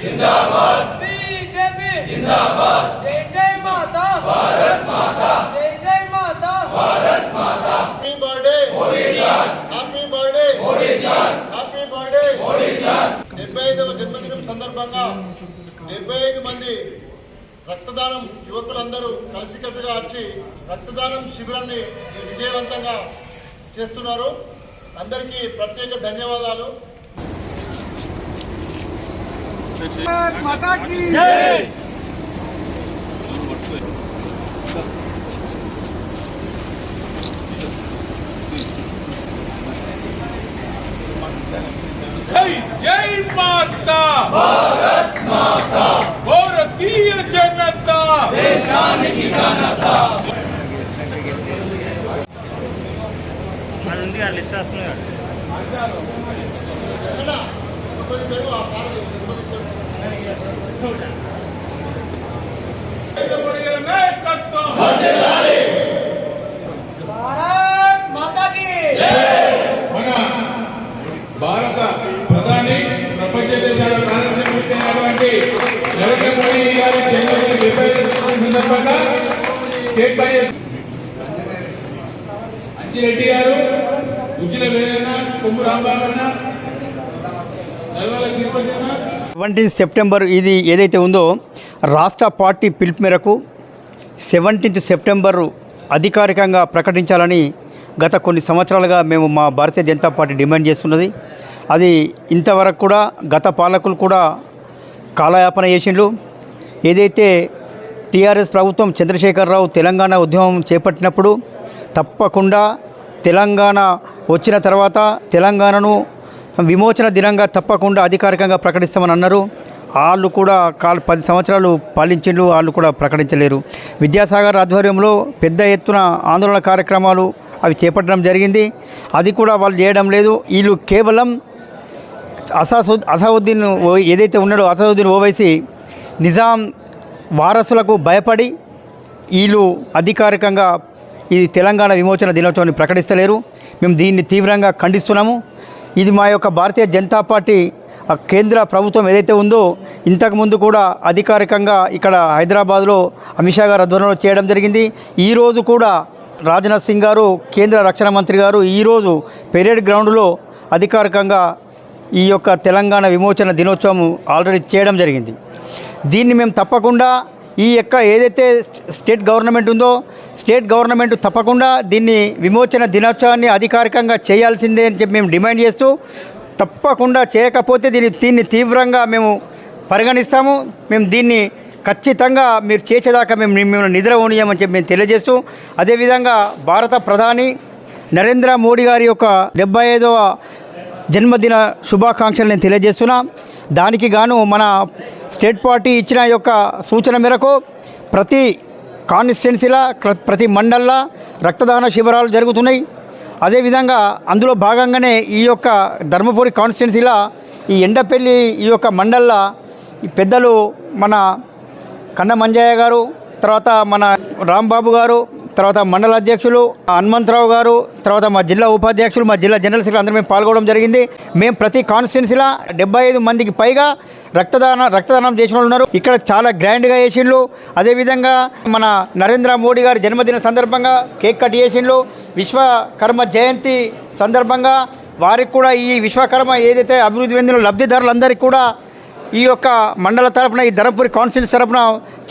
जिंदाबाद बीजेपी जिंदाबाद जय जय माता भारत माता जय जय माता भारत माता happy birthday Modi sir happy birthday Modi sir happy birthday Modi sir డెబ్బై ఐదవ జన్మదినం సందర్భంగా డెబ్బై ఐదు మంది రక్తదానం యువకులందరూ కలిసికట్టుగా వచ్చి రక్తదానం శిబిరాన్ని విజయవంతంగా చేస్తున్నారు. అందరికీ ప్రత్యేక ధన్యవాదాలు. माता జై మాతా. భారత్ మాతా మాతాకి. జై సందర్భంగా అంజిరెడ్డి గారు ఉజ్జల వేలన్న కొమ్ము రాంబాబు నల్వల తిరుపతి సెవెంటీన్ సెప్టెంబర్ ఇది ఏదైతే ఉందో రాష్ట్ర పార్టీ పిలుపు మేరకు సెవెంటీన్త్ సెప్టెంబర్ అధికారికంగా ప్రకటించాలని గత కొన్ని సంవత్సరాలుగా మేము మా భారతీయ జనతా పార్టీ డిమాండ్ చేస్తున్నది. అది ఇంతవరకు కూడా గత పాలకులు కూడా కాలయాపన చేసిండ్రు. ఏదైతే టీఆర్ఎస్ ప్రభుత్వం చంద్రశేఖరరావు తెలంగాణ ఉద్యమం చేపట్టినప్పుడు తప్పకుండా తెలంగాణ వచ్చిన తర్వాత తెలంగాణను విమోచన దినంగా తప్పకుండా అధికారికంగా ప్రకటిస్తామని అన్నారు. వాళ్ళు కూడా కాలు పది సంవత్సరాలు పాలించిండ్రు వాళ్ళు కూడా ప్రకటించలేరు. విద్యాసాగర్ ఆధ్వర్యంలో పెద్ద ఎత్తున ఆందోళన కార్యక్రమాలు అవి చేపట్టడం జరిగింది. అది కూడా వాళ్ళు చేయడం లేదు. వీళ్ళు కేవలం అసాసు అసౌద్దీన్ ఓ- ఏదైతే ఉన్నాడో అసదుద్దీన్ ఓవైసీ నిజాం వారసులకు భయపడి వీళ్ళు అధికారికంగా ఈ తెలంగాణ విమోచన దినోత్సవాన్ని ప్రకటిస్తలేరు. మేము దీన్ని తీవ్రంగా ఖండిస్తున్నాము. ఇది మా యొక్క భారతీయ జనతా పార్టీ ఆ కేంద్ర ప్రభుత్వం ఏదైతే ఉందో ఇంతకుముందు కూడా అధికారికంగా ఇక్కడ హైదరాబాద్లో అమిత్ షా గారు ఆధ్వర్యంలో చేయడం జరిగింది. ఈరోజు కూడా రాజ్నాథ్ సింగ్ గారు కేంద్ర రక్షణ మంత్రి గారు ఈరోజు పెరేడ్ గ్రౌండ్లో అధికారికంగా ఈ యొక్క తెలంగాణ విమోచన దినోత్సవం ఆల్రెడీ చేయడం జరిగింది. దీన్ని మేము తప్పకుండా ఈ యొక్క ఏదైతే స్టేట్ గవర్నమెంట్ ఉందో స్టేట్ గవర్నమెంట్ తప్పకుండా దీన్ని విమోచన దినోత్సవాన్ని అధికారికంగా చేయాల్సిందే అని చెప్పి మేము డిమాండ్ చేస్తూ తప్పకుండా చేయకపోతే దీన్ని దీన్ని తీవ్రంగా మేము పరిగణిస్తాము. మేము దీన్ని ఖచ్చితంగా మీరు చేసేదాకా మేము మిమ్మల్ని నిద్ర ఉండమని చెప్పి మేము తెలియజేస్తూ అదేవిధంగా భారత ప్రధాని నరేంద్ర మోడీ గారి యొక్క డెబ్బై ఐదవ జన్మదిన శుభాకాంక్షలు నేను తెలియజేస్తున్నా. దానికి గాను మన స్టేట్ పార్టీ ఇచ్చిన యొక్క సూచన మేరకు ప్రతి కాన్స్టిట్యున్సీలా ప్రతి మండల్లా రక్తదాన శిబిరాలు జరుగుతున్నాయి. అదేవిధంగా అందులో భాగంగానే ఈ యొక్క ధర్మపురి కాన్స్టిట్యున్సీలా ఈ ఎండపల్లి ఈ యొక్క మండల్లా ఈ పెద్దలు మన కన్న మంజయ్య గారు తర్వాత మన రాంబాబు గారు తర్వాత మండల అధ్యక్షులు హనుమంతరావు గారు తర్వాత మా జిల్లా ఉపాధ్యక్షులు మా జిల్లా జనరల్ సెక్రటరీ అందరూ మేము పాల్గొనడం జరిగింది. మేము ప్రతి కాన్స్టిట్యున్సీలో డెబ్బై ఐదు మందికి పైగా రక్తదాన రక్తదానం చేసిన వాళ్ళు ఉన్నారు. ఇక్కడ చాలా గ్రాండ్గా చేసిండ్రు అదేవిధంగా మన నరేంద్ర మోడీ గారి జన్మదిన సందర్భంగా కేక్ కట్ చేసిండ్రు విశ్వకర్మ జయంతి సందర్భంగా వారికి కూడా ఈ విశ్వకర్మ ఏదైతే అభివృద్ధి చెందిన లబ్ధిదారులందరికీ కూడా ఈ యొక్క మండల తరపున ఈ ధర్మపురి కౌన్సిల్ తరపున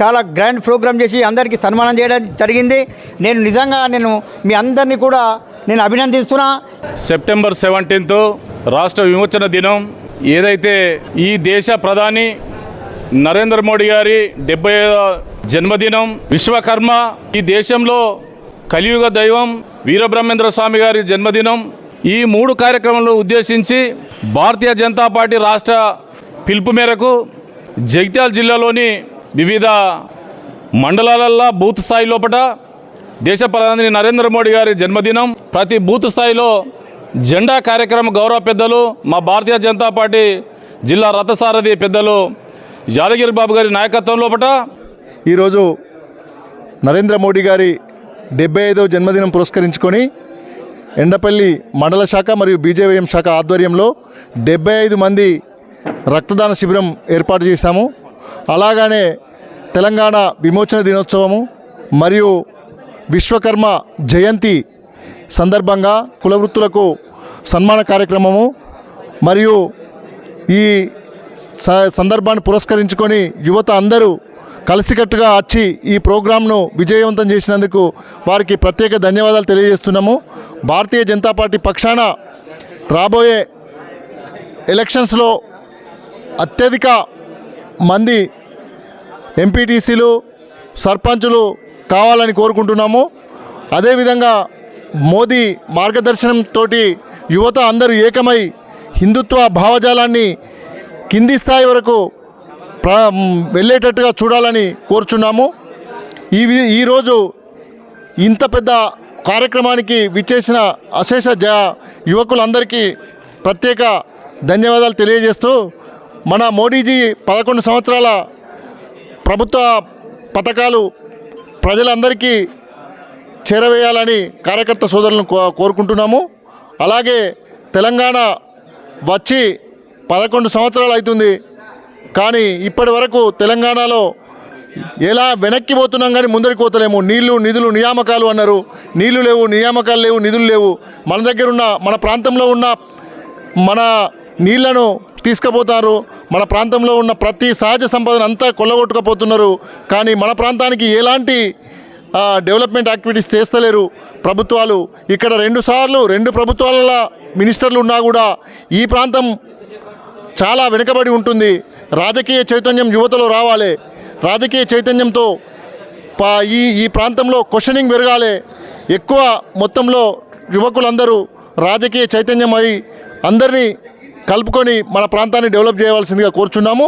చాలా గ్రాండ్ ప్రోగ్రామ్ చేసి అందరికీ సన్మానం చేయడం జరిగింది. నేను నిజంగా నేను మీ అందరినీ కూడా నేను అభినందిస్తున్నా. సెప్టెంబర్ సెవెంటీన్త్ రాష్ట్ర విమోచన దినం. ఏదైతే ఈ దేశ ప్రధాని నరేంద్ర మోడీ గారి డెబ్బై జన్మదినం విశ్వకర్మ ఈ దేశంలో కలియుగ దైవం వీరబ్రహ్మేంద్ర స్వామి గారి జన్మదినం ఈ మూడు కార్యక్రమాలను ఉద్దేశించి భారతీయ జనతా పార్టీ రాష్ట్ర పిలుపు మేరకు జగిత్యాల జిల్లాలోని వివిధ మండలాలల్లో బూత్ స్థాయి లోపల దేశ ప్రధాని నరేంద్ర మోడీ గారి జన్మదినం. ప్రతి బూత్ స్థాయిలో జెండా కార్యక్రమ గౌరవ పెద్దలు మా భారతీయ జనతా పార్టీ జిల్లా రథసారథి పెద్దలు యాదగిరి బాబు గారి నాయకత్వం లోపల ఈరోజు నరేంద్ర మోడీ గారి డెబ్బై ఐదవ జన్మదినం పురస్కరించుకొని ఎండపల్లి మండల శాఖ మరియు బీజేవైఎం శాఖ ఆధ్వర్యంలో డెబ్బై ఐదు మంది రక్తదాన శిబిరం ఏర్పాటు చేశాము. అలాగానే తెలంగాణ విమోచన దినోత్సవము మరియు విశ్వకర్మ జయంతి సందర్భంగా కులవృత్తులకు సన్మాన కార్యక్రమము మరియు ఈ స- సందర్భాన్ని పురస్కరించుకొని యువత అందరూ కలిసికట్టుగా వచ్చి ఈ ప్రోగ్రాంను విజయవంతం చేసినందుకు వారికి ప్రత్యేక ధన్యవాదాలు తెలియజేస్తున్నాము. భారతీయ జనతా పార్టీ పక్షాన రాబోయే ఎలక్షన్స్లో అత్యధిక మంది ఎంపీటీసీలు సర్పంచులు కావాలని కోరుకుంటున్నాము. అదేవిధంగా మోదీ మార్గదర్శనంతో యువత అందరూ ఏకమై హిందుత్వ భావజాలాన్ని కింది స్థాయి వరకు వెళ్ళేటట్టుగా చూడాలని కోరుచున్నాము. ఈ ఈరోజు ఇంత పెద్ద కార్యక్రమానికి విచ్చేసిన అశేష జ యువకులందరికీ ప్రత్యేక ధన్యవాదాలు తెలియజేస్తూ మన మోడీజీ పదకొండు సంవత్సరాల ప్రభుత్వ పథకాలు ప్రజలందరికీ చేరవేయాలని కార్యకర్త సోదరులను కో- కోరుకుంటున్నాము. అలాగే తెలంగాణ వచ్చి పదకొండు సంవత్సరాలు అవుతుంది. కానీ ఇప్పటి వరకు తెలంగాణలో ఎలా వెనక్కి పోతున్నాం కానీ ముందరికి పోతలేము. నీళ్ళు నిధులు నియామకాలు అన్నారు. నీళ్ళు లేవు నియామకాలు లేవు నిధులు లేవు. మన దగ్గర ఉన్న మన ప్రాంతంలో ఉన్న మన నీళ్ళను తీసుకుపోతారు. మన ప్రాంతంలో ఉన్న ప్రతి సహజ సంపదను అంతా కొల్లగొట్టుకపోతున్నారు. కానీ మన ప్రాంతానికి ఎలాంటి డెవలప్మెంట్ యాక్టివిటీస్ చేస్తలేరు ప్రభుత్వాలు. ఇక్కడ రెండు సార్లు రెండు ప్రభుత్వాల మినిస్టర్లు ఉన్నా కూడా ఈ ప్రాంతం చాలా వెనుకబడి ఉంటుంది. రాజకీయ చైతన్యం యువతలో రావాలి. రాజకీయ చైతన్యంతో పా- ఈ ఈ ప్రాంతంలో క్వశ్చనింగ్ పెరగాలి. ఎక్కువ మొత్తంలో యువకులందరూ రాజకీయ చైతన్యం అయి అందరినీ కలుపుకొని మన ప్రాంతాన్ని డెవలప్ చేయవలసిందిగా కోరుచున్నాము.